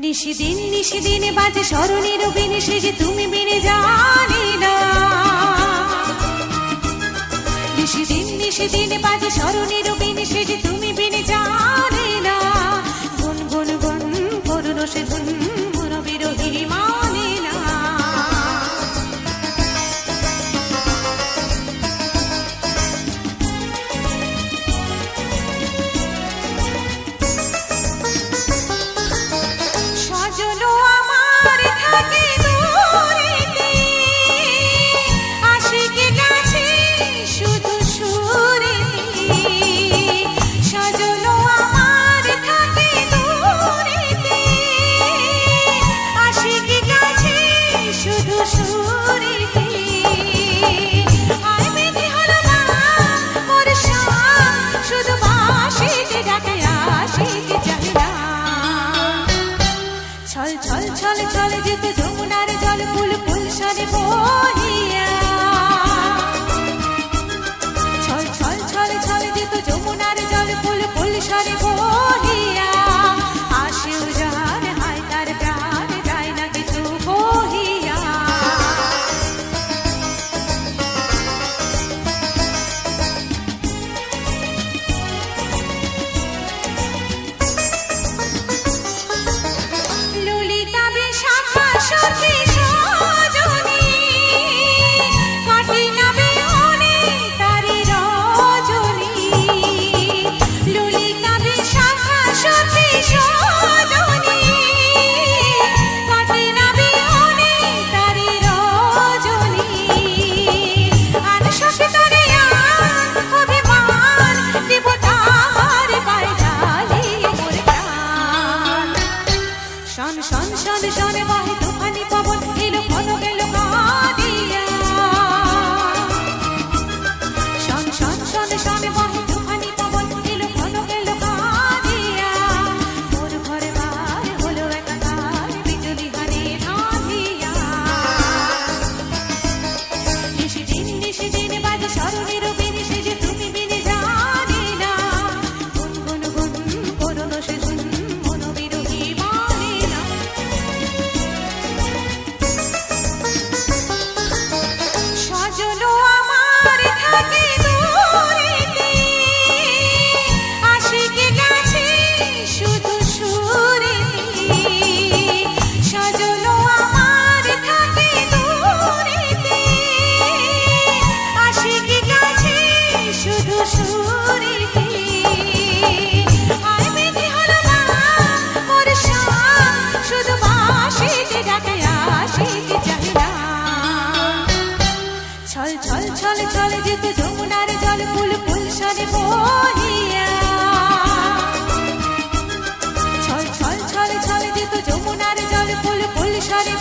নিশিদিন নিশিদিন বাজে স্মরণের বিনে শেষে তুমি বিনে জানি না। নিশিদিন নিশিদিন বাজে স্মরণের চলে চলে যেতে যমুনার জানে বাহ শীত যমুনার জল ফুল ফুল সারে বহিয়া। ছল ছল ছল ছল, যেত যমুনার জল ফুল ফুল সারে